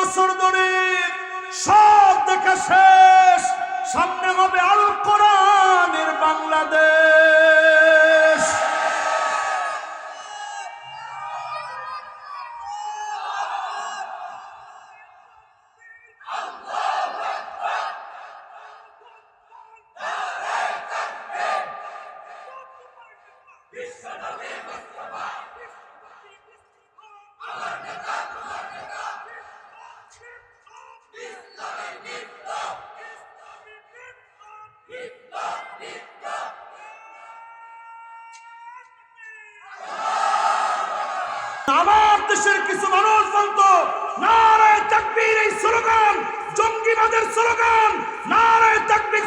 বছর ধরে সব দেখা শেষ সামনে হবে দেশের কিছু মানুষ বলতো, নারায় এই স্লোগান, জঙ্গিবাদের স্লোগান, নারায়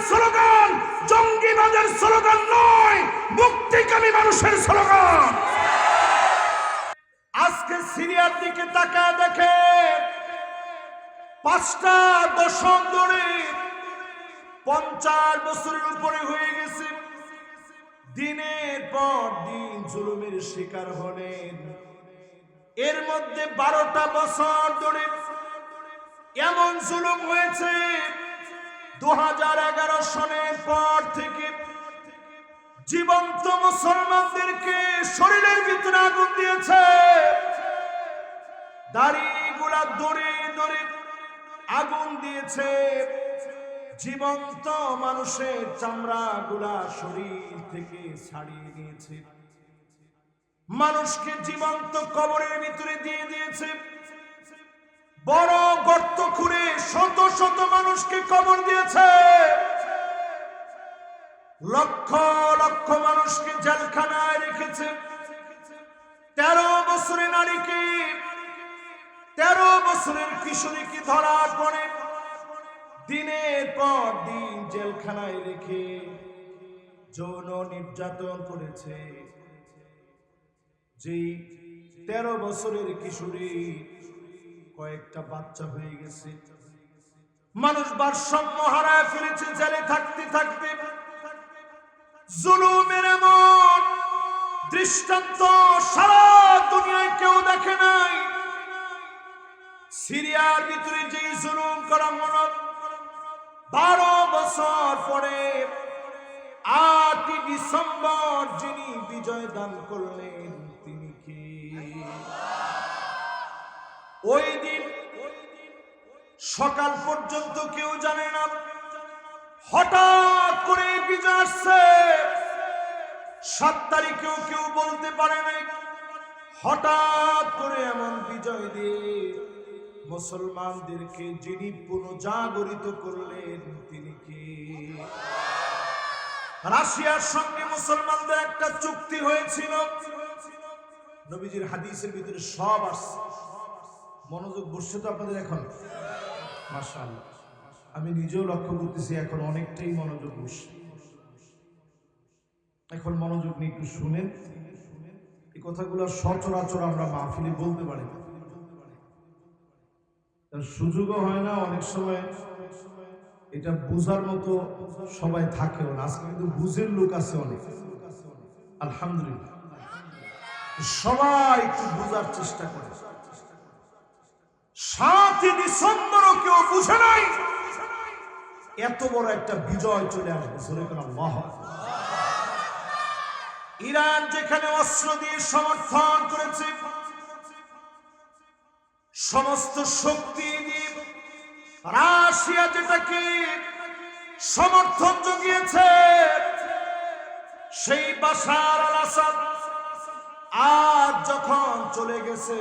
স্লোগান, জঙ্গিবাদের স্লোগান নয়, মুক্তিকামী মানুষের স্লোগান। আজকে সিরিয়ার দিকে তাকায় দেখে পাঁচটা দশক ধরে পঞ্চাশ বছরের উপরে হয়ে গেছে। দিনের পর দিন জুলুমের শিকার হলেন। এর মধ্যে বারোটা বছর ধরে এমন জুলুম হয়েছে। দু হাজার এগারো সনের পর থেকে জীবন্ত মুসলমানদেরকে শরীরের ভিতরে আগুন দিয়েছে। দাড়িগুলা দড়ি দড়ি আগুন দিয়েছে। জীবন্ত মানুষের চামড়া গুলা শরীর থেকে ছাড়িয়ে নিয়েছে মানুষকে জীবন্ত কবরের ভিতরে দিয়ে দিয়েছে। বড় গর্ত খুঁড়ে শত শত মানুষকে কবর দিয়েছে। লক্ষ লক্ষ মানুষকে জেলখানায় রেখেছে। তেরো বছরের নারীকে, তেরো বছরের কিশোরীকে ধরার পরে দিনের পর দিন জেলখানায় রেখে যৌন নির্যাতন করেছে। যেই তেরো বছরের কিশোরী কয়েকটা বাচ্চা হয়ে গেছে। মানুষ ভারসাম্য হারায় ফেলেছে জেলে থাকতে থাকতে। জুলুমের এমন দৃষ্টান্ত সারা দুনিয়ায় কেউ দেখে নাই। সিরিয়ার ভিতরে যে জুলুম করা মনত বারো বছর পরে আটই ডিসেম্বর যিনি বিজয় দান করলেন, তিনি কি? ওই দিন, সকাল পর্যন্ত কেউ জানে না। হঠাৎ করে বিজয় আসছে। সাত তারিখেও কেউ বলতে পারে নাই। হঠাৎ করে এমন বিজয় দিয়ে মুসলমানদেরকে যিনি পুনজাগরিত করলেন, তিনি রাশিয়ার সঙ্গে মুসলমানদের একটা চুক্তি হয়েছিল। নবীজির হাদিসের ভিতরে সব আসছে। মনোযোগ বসছে তো আপনাদের এখন? মাশাআল্লাহ। আমি নিজেও লক্ষ্য করতেছি, এখন অনেকটাই মনোযোগ বসছে। এখন মনোযোগ নিয়ে একটু শুনেন। এই কথাগুলো সচরাচর আমরা মাহফিলে বলতে পারি সুযোগও হয় না অনেক সময়। এটা বুঝার মতো সবাই থাকেও না। আজকে কিন্তু বুঝের লোক আছে অনেক। আলহামদুলিল্লাহ। সবাই একটু বুঝার চেষ্টা করে। সাতই ডিসেম্বরও কেউ বুঝে নাই। এত বড় একটা বিজয় চলে আসবে ইরান যেখানে অস্ত্র দিয়ে সমর্থন করেছে, সমস্ত শক্তি দিয়ে রাশিয়া যেটাকে সমর্থন জুগিয়েছে, সেই বাসার আল আসাদ আজ যখন চলে গেছে,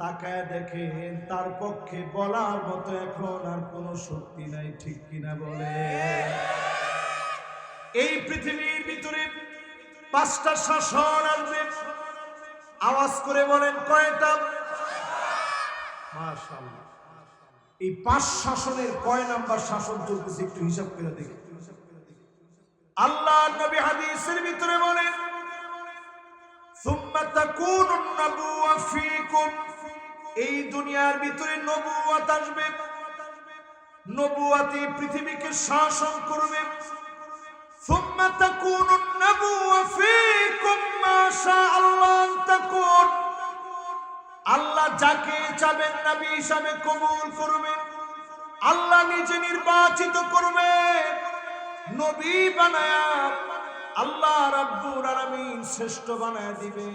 তাকায় দেখেন তার পক্ষে বলার মতো এখন আর কোনো শক্তি নাই, ঠিক কিনা বলে? এই পৃথিবীর ভিতরে পাঁচটা শাসন আসবে আওয়াজ করে বলেন, কয়টা? মাশাআল্লাহ। এই পাঁচ শাসনের কয় নাম্বার শাসন চলতেছে একটু হিসাব করে দেখি আল্লাহ নবী হাদিসের ভিতরে বলেন সুম্মা তাকুনুন নাবুওয়া ফীকুম এই দুনিয়ার ভিতরে নবুয়াত আসবে নবুয়াতে পৃথিবীকে শাসন করবে ثم تكون النبوة فيكم ما شاء الله أن تكون আল্লাহ যাকে চাবেন নবী হিসাবে কবুল করবেন। আল্লাহ নিজে নির্বাচিত করবে নবী বানায়া আল্লাহ রাব্বুল আলামিন শ্রেষ্ঠ বানায় দিবে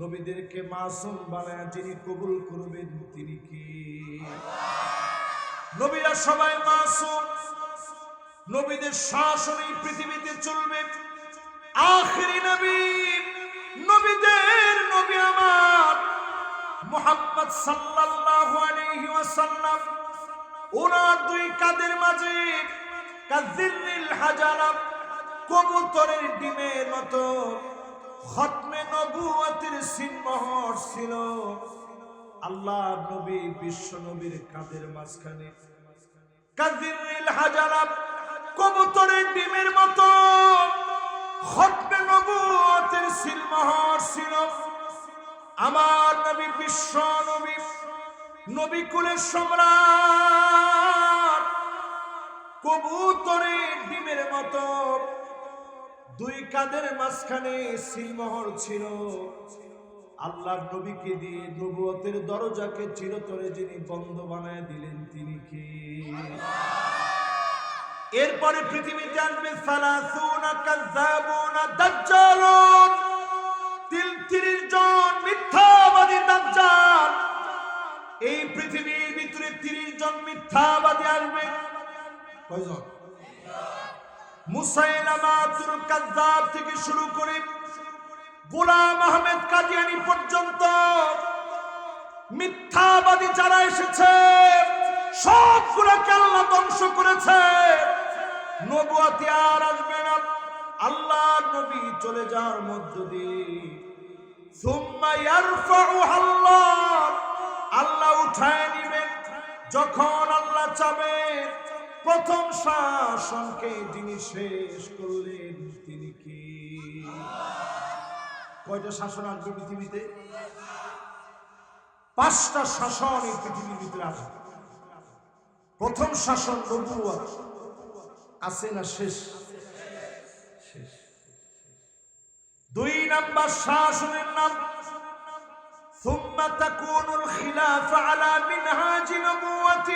নবীদেরকে মাসুম বানায় যিনি কবুল করবেন তিনি কি? নবীরা সবাই মাসুম। নবীদের শাসন এই পৃথিবীতে চলবে। আখেরি নবী, নবীদের মোহাম্মদ সাল্লাল্লাহু আলাইহি ওয়াসাল্লাম ওনার দুই কাদের মাঝে কাজিল্লিল হাজারা, কবুতরের ডিমের মতো খতমে নবুয়তের সিনমোহর ছিল। আল্লাহ নবী বিশ্ব নবীর কাদের মাঝখানে কাজিল্লিল হাজারা, কবুতরের ডিমের মতো খতমে নবুয়তের সিনমোহর ছিল। আমার নবী বিশ্ব নবী নবী কুলের সম্রাট, কবুতরের ডিমের মতো। দুই কাদের মাঝখানে সিলমোহর ছিল। আল্লাহর নবীকে দিয়ে নবুয়তের দরজাকে চিরতরে যিনি বন্ধ বানায় দিলেন, তিনি কি? এরপরে পৃথিবীতে আসবে সালাসুনা কাযাবুনা দাজ্জালুন। তিরিশ জন মিথ্যাবাদী দাজ্জাল, এই পৃথিবীর ভিতরে তিরিশ জন মিথ্যাবাদী আসবে। কয়জন? থেকে শুরু করে গোলাম আহমেদ কাদিয়ানি পর্যন্ত মিথ্যাবাদী যারা এসেছে, সবগুলোকে আল্লাহ ধ্বংস করেছে। নবুয়াতি আর আসবে না। আল্লাহ নবী চলে যাওয়ার মধ্য দিয়ে আল্লাহ উঠায় নিবেন। যখন আল্লাহ চাবেন প্রথম শাসনকে যিনি শেষ করলেন, তিনি কি? কয়টা শাসন আসবে পৃথিবীতে? পাঁচটা শাসন এই পৃথিবীর ভিতরে আসবে। প্রথম শাসন নবুয়াত আছে না শেষ? শেষ। দুই নাম্বার শাসনের নাম ثم تكون الخلافة على منهاج نبوة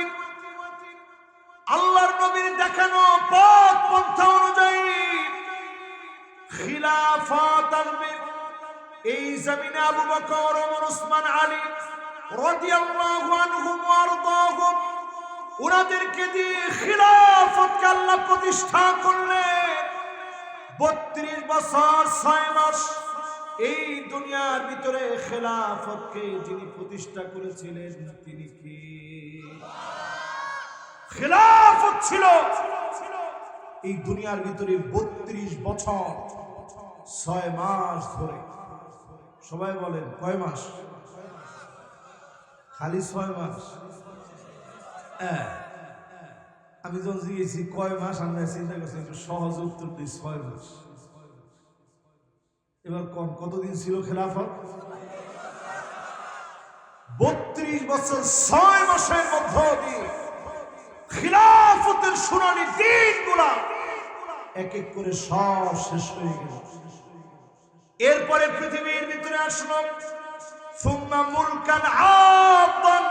আল্লাহর নবীর দেখানো পথ পন্থা অনুযায়ী খিলাফত আসবে এই জমিনে আবু বকর ওমর ওসমান আলী রাদিয়াল্লাহু আনহুম ওয়া আরদাহুম ওনাদেরকে দিয়ে খিলাফতকে আল্লাহ প্রতিষ্ঠা করলেন বত্রিশ বছর, ছয় মাস এই দুনিয়ার ভিতরে খেলাফতকে যিনি প্রতিষ্ঠা করেছিলেন, তিনি কি? খেলাফত ছিল। এই দুনিয়ার ভিতরে বত্রিশ বছর, ছয় মাস ধরে। সবাই বলেন, কয় মাস? খালি ছয় মাস। হ্যাঁ। আমি যখন জিজ্ঞেসি কয় মাস আমরা চিন্তা করছি একটু সহজ উত্তর দিই ছয় মাস? এবার কম কতদিন ছিল খেলাফত? বত্রিশ বছর, ছয় মাসের মধ্য খিলাফতের শুনানি দিনগুলা এক এক করে সব শেষ হয়ে গেল। এরপরে পৃথিবীর ভিতরে আসলো, সুম্মা মুলকান আব্বান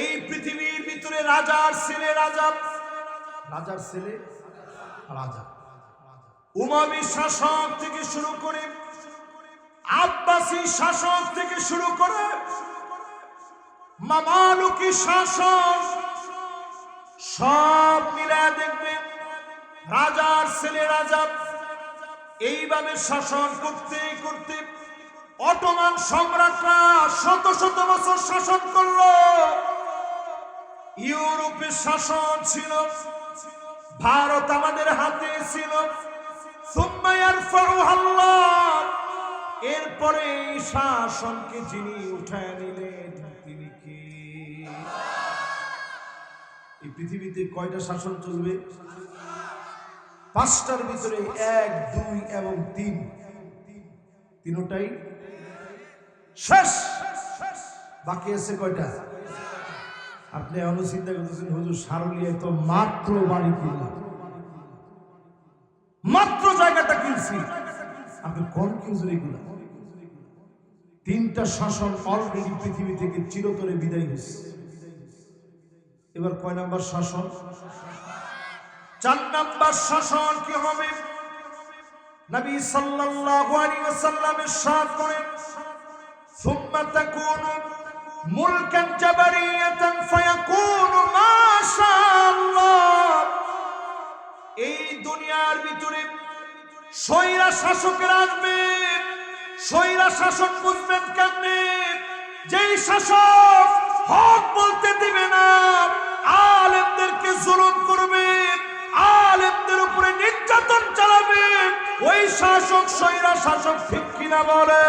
এই পৃথিবীর ভিতরে রাজার ছেলে, রাজা। রাজার ছেলে? রাজা। উমাবি শাসক থেকে শুরু করে, আব্বাসী শাসক থেকে শুরু করে, মামালুকি শাসক, সব মিলায় দেখবেন রাজার ছেলে, রাজা। এইভাবে শাসন করতে করতে অটোমান সম্রাটরা শত শত বছর শাসন করল। ইউরোপের শাসন ছিল, ভারত আমাদের হাতে ছিল। এরপরে শাসনকে যিনি উঠায় নিলেন, তিনি কি? এই পৃথিবীতে কয়টা শাসন চলবে? পাঁচটার ভিতরে এক, দুই এবং তিন। তিনটাই? শেষ! বাকি আছে কয়টা? আপনি এমনও চিন্তা করতেছেন, হুজুর সারুলিয়া তো মাত্র বাড়ি কিনলাম। মাত্র জায়গাটা কিনছি। আপনি কোন কিনছেন এগুলো? তিনটা শাসন অলরেডি পৃথিবী থেকে চিরতরে বিদায় হয়েছে। এবার কয় নাম্বার শাসন? চার নাম্বার শাসন কি হবে? নবী সাল্লাল্লাহু আলাইহি ওয়াসাল্লামের সাথে করেন। সুম্মা তাকুনু ملكا جبرية فيكون ما شاء الله এই দুনিয়ার ভিতরে স্বৈরা শাসকের আসবে স্বৈরা শাসন বুঝবেন কেমনে যেই শাসক হক বলতে দিবে না আলেমদেরকে জুলুম করবে আলেমদের উপরে নির্যাতন চালাবে ওই শাসক স্বৈরা শাসক ঠিক কিনা বলে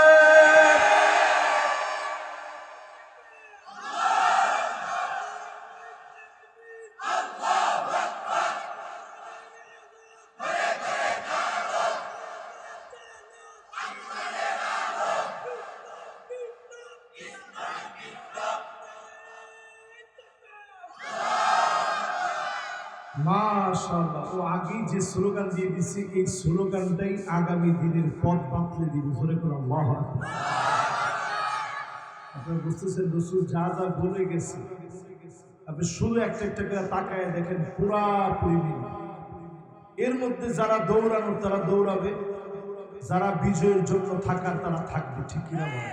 যে স্লোগান দিয়ে দিচ্ছি এই স্লোগানটাই আগামী দিনের পথ বাতলে দিবে। ধরে করে আকবার। আপনারা বুঝতেছেন রসুল যা যা বলে গেছে, আপনি শুধু একটা একটা করে তাকায় দেখেন পুরাপুরি এর মধ্যে যারা দৌড়ানোর তারা দৌড়াবে। যারা বিজয়ের জন্য থাকার, তারা থাকবে, ঠিক কিনা বলে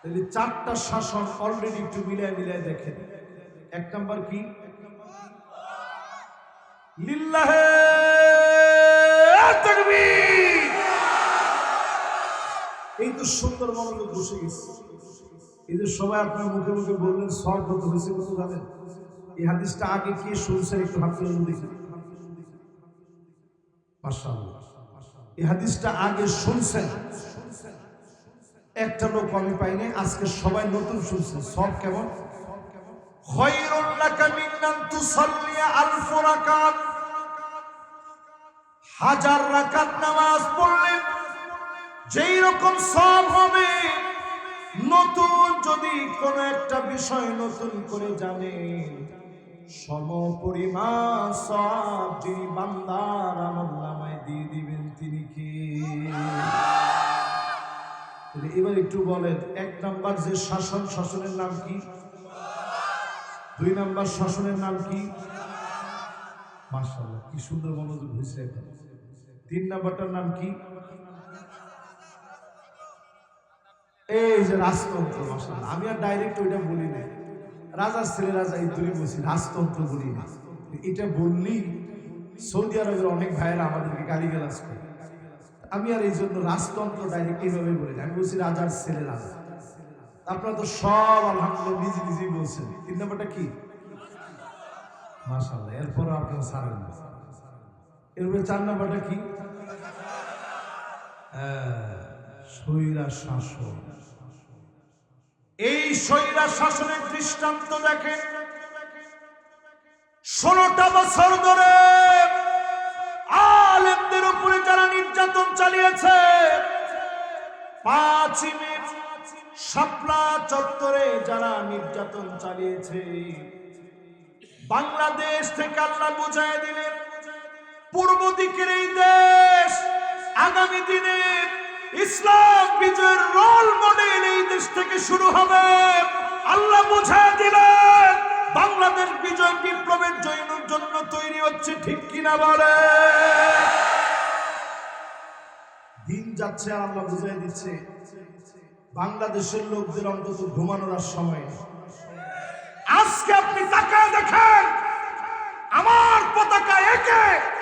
তাহলে চারটা শাসন অলরেডি একটু মিলায় মিলায় দেখেন। এক নাম্বার কি? লিল্লাহে এই তো সুন্দর মনোযোগ বসে গেছে। এই যে সবাই আপনার মুখে মুখে বললেন সব কত হয়েছে কত জানেন এই হাদিসটা আগে কে শুনছেন একটু হাত তুলে এই হাদিসটা আগে শুনছেন। একটা লোক আমি পাইনি আজকে সবাই নতুন শুনছেন সব কেমন? খয়রুল লাকা মিন আন তুসাল্লিয়া আলফ রাকাত। হাজার রাকাত নামাজ পড়লে যেই রকম সব হবে, নতুন যদি কোন একটা বিষয় নতুন করে জানে সম পরিমাণ নামায় দিয়ে দিবেন তিনি কি? এবার একটু বলেন, এক নাম্বার যে শাসন, শাসনের নাম কি? দুই নাম্বার শাসনের নাম কি? মাশাআল্লাহ, কি সুন্দর মনোযোগ হয়েছে তিন নাম্বারটার নাম কি? এই যে রাজতন্ত্র, মাশাআল্লাহ। আমি আর ডাইরেক্ট ওইটা বলি রাজার ছেলে রাজা এই বলছি রাজতন্ত্র বলি না। এটা বললি, সৌদি আরবের অনেক ভাইয়েরা আমাদেরকে করে। আমি আর এই জন্য রাজতন্ত্র ডাইরেক্ট এইভাবে বলি না। আমি বলছি রাজার ছেলে রাজা আপনারা তো সব, আলহামদুলিল্লাহ নিজে নিজেই বলছেন। তিন নাম্বারটা কি? মাশাআল্লাহ, এরপরও আপনারা ছাড়েন না। এরপরে চার নাম্বারটা কি? স্বৈরা শাসন। এই স্বৈরা শাসনের দৃষ্টান্ত দেখেন। ষোলোটা বছর ধরে আলেমদের উপরে যারা নির্যাতন চালিয়েছে, পাঁচই মে শাপলা চত্বরে যারা নির্যাতন চালিয়েছে, বাংলাদেশ থেকে আল্লাহ বুঝাই দিলেন পূর্ব দিকের এই দেশ, আগামী দিনে ইসলাম বিজয়ের রোল মডেল এই দেশ থেকে শুরু হবে। আল্লাহ বুঝাই দিলেন, বাংলাদেশ বিজয় বিপ্লবের জন্য- জন্য তৈরি হচ্ছে ঠিক কিনা বলে। দিন যাচ্ছে আর বুঝাই দিচ্ছে। বাংলাদেশের লোকদের অন্তত ঘুমানোর সময় আজকে আপনি তাকায় দেখেন, আমার পতাকা একে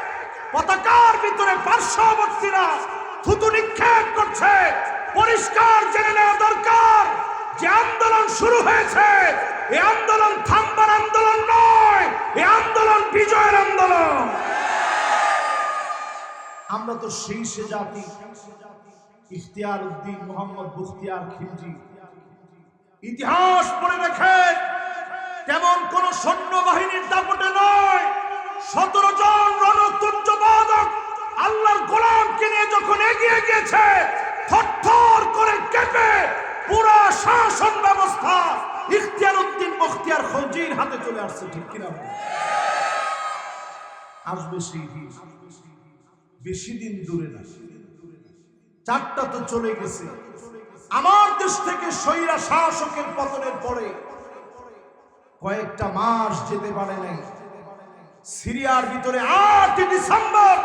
পতাকার ভিতরে পার্শ্ববর্তীরা থুতু নিক্ষেপ করছে। পরিষ্কার জেনে নেওয়া দরকার যে আন্দোলন শুরু হয়েছে। এই আন্দোলন থামবার আন্দোলন নয় এই আন্দোলন বিজয়ের আন্দোলন। আমরা তো সেই সে জাতি, ইখতিয়ার উদ্দিন মোহাম্মদ বুখতিয়ার খিলজি। ইতিহাস পড়ে দেখেন তেমন কোন সৈন্যবাহিনীর দাপটে নয় সতেরো জন রণতুর্যবাদক আল্লাহর গোলামকে নিয়ে যখন এগিয়ে গিয়েছে, থরথর করে কেঁপে পুরা শাসন ব্যবস্থা ইখতিয়ার উদ্দিন বখতিয়ার খলজির হাতে চলে আসছে, ঠিক কিনা? আসবে সেই বেশি দিন দূরে না। চারটা তো চলে গেছে। আমার দেশ থেকে সৈরা শাসকের পতনের পরে কয়েকটা মাস যেতে পারে নাই। সিরিয়ার ভিতরে আট ডিসেম্বর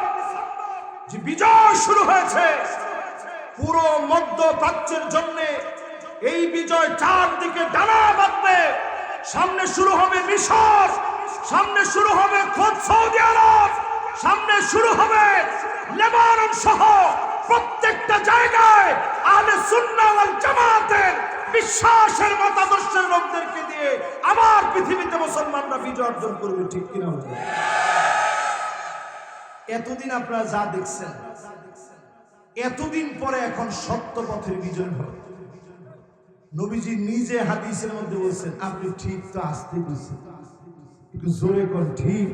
যে বিজয় শুরু হয়েছে, পুরো মধ্য প্রাচ্যের জন্য এই বিজয় চারদিকে ডানা বাঁধবে। সামনে শুরু হবে মিশর, সামনে শুরু হবে খোদ সৌদি আরব, সামনে শুরু হবে লেবানন সহ প্রত্যেকটা জায়গায় আহলে সুন্নাহ ওয়াল জামাতের বিশ্বাসের মতাদর্শের লোকদেরকে দিয়ে আবার পৃথিবীতে মুসলমানরা বিজয় অর্জন করবে, ঠিক কিনা? এতদিন আপনারা যা দেখছেন, এতদিন পরে এখন সত্য পথের বিজয় হবে। নবীজি নিজে হাদিসের মধ্যে বলছেন, আপনি ঠিক তো আসতে দিচ্ছেন একটু জোরে কোন, ঠিক।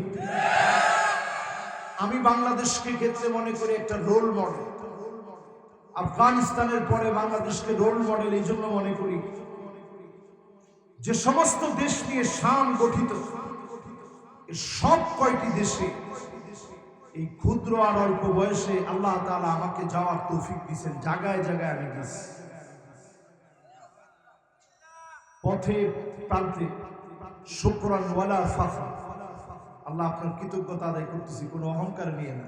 আমি বাংলাদেশকে ক্ষেত্রে মনে করি একটা রোল মডেল আফগানিস্তানের পরে বাংলাদেশকে রোল মডেল এই জন্য মনে করি যে সমস্ত দেশ নিয়ে শান গঠিত সব কয়টি দেশে এই ক্ষুদ্র আর অল্প বয়সে আল্লাহ তালা আমাকে যাওয়ার তৌফিক দিয়েছেন। জায়গায় জায়গায় আমি গেছি। পথে, প্রান্তে, শুক্রান ওয়ালা ফাফা আল্লাহ আপনার কৃতজ্ঞতা আদায় করতেছি, কোনো অহংকার নিয়ে না।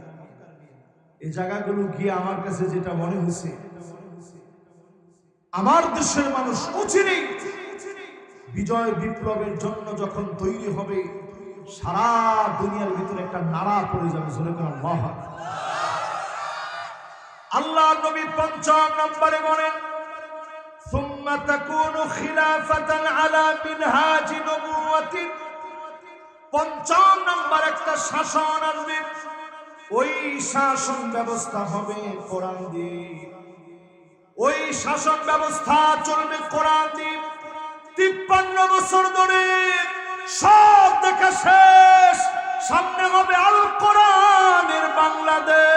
এই জায়গাগুলো গিয়ে আমার কাছে যেটা মনে হয়েছে, আমার দেশের মানুষ অচিরেই বিজয় বিপ্লবের জন্য যখন তৈরি হবে সারা দুনিয়ার ভিতরে একটা নাড়া পড়ে যাবে শুনে কোন আল্লাহ আল্লাহ নবী পঞ্চম নম্বরে বলেন ثم تكون خلافة على منهاج نبوة পঞ্চম নম্বর একটা শাসন আসবে ওই শাসন ব্যবস্থা হবে কোরআন দিয়ে ওই শাসন ব্যবস্থা চলবে কোরআন দিয়ে তিপ্পান্ন বছর ধরে সব দেখা শেষ। সামনে হবে আল কোরআনের বাংলাদেশ।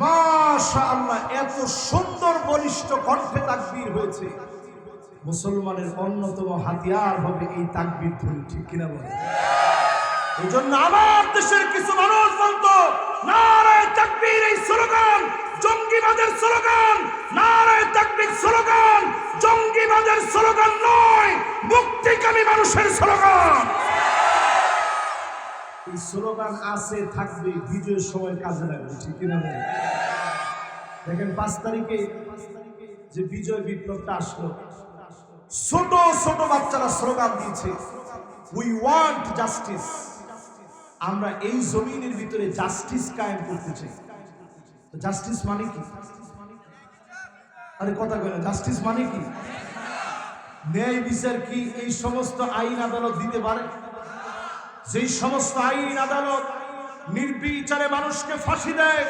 মাশাআল্লাহ, এত সুন্দর বলিষ্ঠ কণ্ঠে হয়েছে। মুসলমানের অন্যতম হাতিয়ার হবে এই তাকবীর ধ্বনি, ঠিক কিনা বলে? এই জন্য আমার দেশের কিছু মানুষ বলতো, নারায় তাকবীর এই স্লোগান, জঙ্গিবাদের স্লোগান, নারায় তাকবীর স্লোগান, জঙ্গিবাদের স্লোগান নয়, মুক্তিকামী মানুষের স্লোগান। এই স্লোগান আছে, থাকবে, বিজয়ের সময় কাজে লাগবে, ঠিক কিনা দেখেন, পাঁচ তারিখে যে বিজয় বিপ্লবটা আসলো, ছোট ছোট বাচ্চারা স্লোগান দিয়েছে উই ওয়ান্ট জাস্টিস আমরা এই জমিনের ভিতরে জাস্টিস কায়েম করতে চাই। জাস্টিস মানে কি? আরে কথা কয় না জাস্টিস মানে কি? ন্যায় বিচার কি এই সমস্ত আইন আদালত দিতে পারে? যেই সমস্ত আইন আদালত নির্বিচারে মানুষকে ফাঁসি দেয়,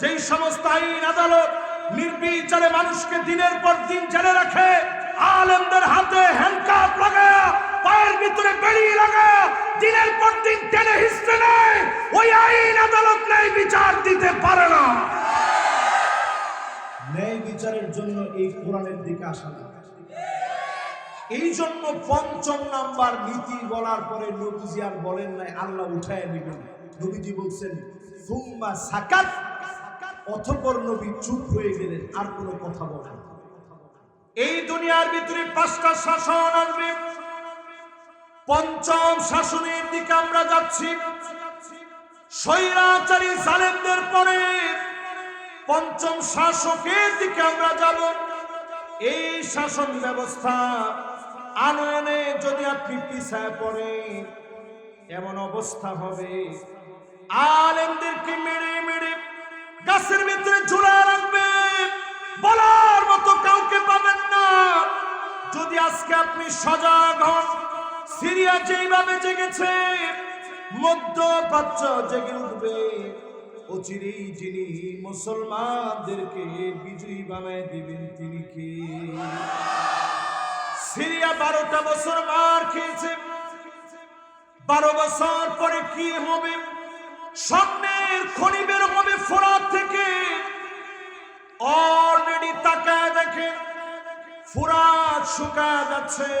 যেই সমস্ত আইন আদালত নির্বিচারে মানুষকে দিনের পর দিন জেলে রাখে, আলেমদের হাতে হ্যান্ডকাপ লাগায়া, পায়ের ভিতরে বেরিয়ে লাগায়া, দিনের পর দিন টেনে হিসতে নেয়, ওই আইন আদালত ন্যায় বিচার দিতে পারে না। ন্যায় বিচারের জন্য এই কোরআনের দিকে আসা এই জন্য পঞ্চম নাম্বার নীতি বলার পরে নবীজি আর বলেন নাই, আল্লাহ উঠায় নেবেন। নবীজি বলছেন, সুম্মা সাকাত অথপর নবী চুপ হয়ে গেলেন, আর কোনো কথা বলেন এই দুনিয়ার ভিতরে পাঁচটা শাসন আসবে। পঞ্চম শাসনের দিকে আমরা যাচ্ছি। স্বৈরাচারী জালেমদের পরে পঞ্চম শাসকের দিকে আমরা যাব। এই শাসন ব্যবস্থা আনয়নে যদি আপনি পিছায় পড়েন, এমন অবস্থা হবে। আলেমদেরকে মেরে মেরে গাছের ভিতরে ঝুলা রাখবে। বলার মতো কাউকে পাবেন না। যদি আজকে আপনি সজাগ হন, সিরিয়া যেইভাবে জেগেছে, মধ্যপ্রাচ্য জেগে উঠবে। অচিরেই যিনি মুসলমানদেরকে বিজয়ী বানায় দিবেন, তিনি কি? সিরিয়া বারোটা বছর মার খেয়েছে। বারো বছর পরে কি হবে? স্বপ্নের খনি বের হবে ফোরাত থেকে। অলরেডি তাকায় দেখে ফুরাত শুকায় যাচ্ছে।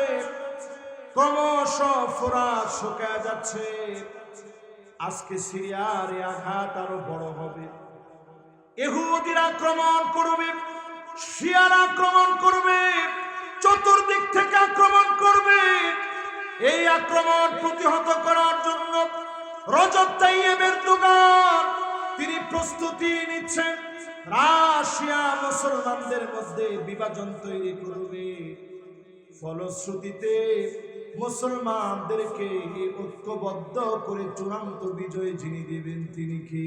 ক্রমশ ফুরাত শুকায় যাচ্ছে। আজকে সিরিয়ার আঘাত আরও বড় হবে। এহুদির আক্রমণ করবে, শিয়ার আক্রমণ করবে। চতুর্দিক থেকে আক্রমণ করবে। এই আক্রমণ প্রতিহত করার জন্য রজত তাইয়েবের দোকান তিনি প্রস্তুতি নিচ্ছেন। রাশিয়া মুসলমানদের মধ্যে বিভাজন তৈরি করবে। ফলশ্রুতিতে মুসলমানদেরকে ঐক্যবদ্ধ করে চূড়ান্ত বিজয় যিনি দেবেন তিনি কি?